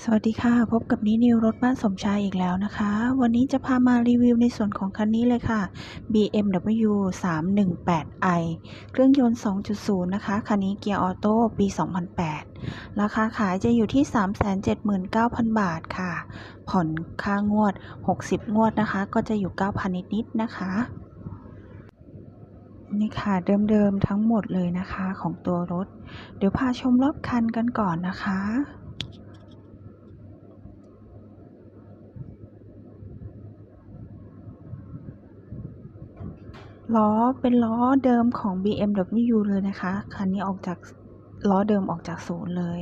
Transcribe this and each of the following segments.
สวัสดีค่ะ พบกับนินิวรถบ้านสมชายอีกแล้วนะคะ วันนี้จะพามารีวิวในส่วนของคันนี้เลยค่ะ BMW 318i เครื่องยนต์ 2.0 นะคะ คันนี้เกียร์ออโต้ปี 2008 ราคาขายจะอยู่ที่ 379,000 บาทค่ะ ผ่อนค่างวด 60 งวดนะคะ ก็จะอยู่ 9,000 นิดๆนะคะนี่ค่ะเดิมๆทั้งหมดเลยนะคะของตัวรถ เดี๋ยวพาชมรอบคันกันก่อนนะคะ ล้อเป็นล้อเดิมของ BMW เลยนะคะ คันนี้ออกจากล้อเดิมออกจากศูนย์เลย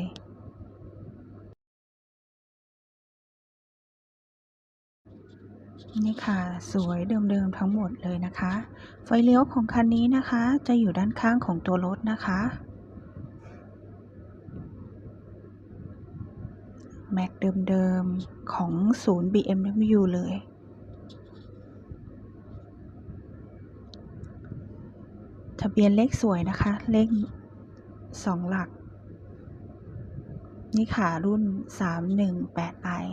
นี่ค่ะ สวยเดิมๆทั้งหมดเลยนะคะ ไฟเลี้ยวของคันนี้นะคะ จะอยู่ด้านข้างของตัวรถนะคะแม็กเดิมๆของศูนย์ BMW เลย ทะเบียนเลขสวยนะคะ เลขสองหลัก นี่ค่ะรุ่น 318i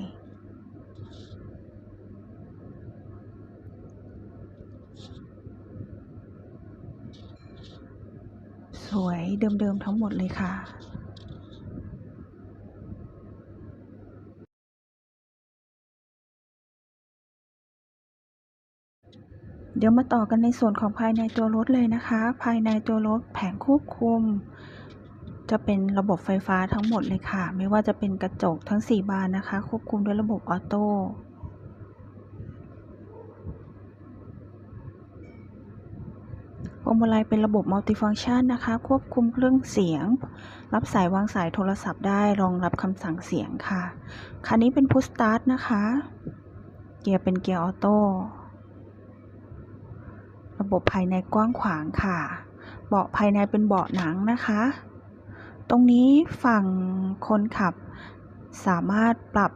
สวยเดิมๆทั้งหมดเลยค่ะ เดี๋ยวมาต่อกันในส่วนของภายในตัวรถเลยนะคะ ภายในตัวรถแผงควบคุม จะเป็นระบบไฟฟ้าทั้งหมดเลยค่ะ ไม่ว่าจะเป็นกระจกทั้ง 4 บานนะคะ ควบคุมด้วยระบบออโต้พวงมาลัยเป็นระบบมัลติฟัง c t ชันนะคะ ควบคุมเครื่องเสียง รับสายวางสายโทรศัพท์ได้ รองรับคำสั่งเสียงค่ะ คันนี้เป็นพุชสตาร์ทนะคะ เกียร์เป็นเกียร์ออโต้ ระบบภายในกว้างขวางค่ะ เบาะภายในเป็นเบาะหนังนะคะ ตรงนี้ฝั่งคนขับสามารถปรับ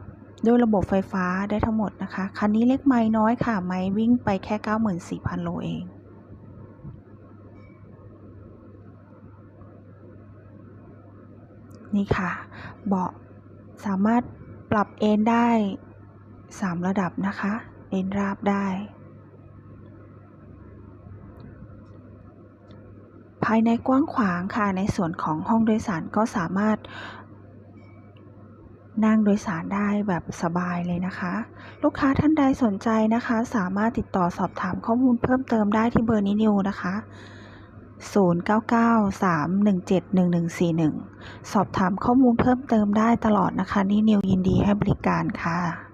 ด้วยระบบไฟฟ้าได้ทั้งหมดนะคะ คันนี้เล็กไม้น้อยค่ะ ไม้วิ่งไปแค่ 94,000 โลเองนี่ค่ะ เบาะสามารถปรับเอนได้ 3 ระดับนะคะ เอนราบได้ ภายในกว้างขวางค่ะ ในส่วนของห้องโดยสารก็สามารถ นั่งโดยสารได้แบบสบายเลยนะคะ ลูกค้าท่านใดสนใจนะคะ สามารถติดต่อสอบถามข้อมูลเพิ่มเติมได้ที่เบอร์นี้นิวนะคะ 0993171141 สอบถามข้อมูลเพิ่มเติมได้ตลอดนะคะ นี่นิวยินดีให้บริการค่ะ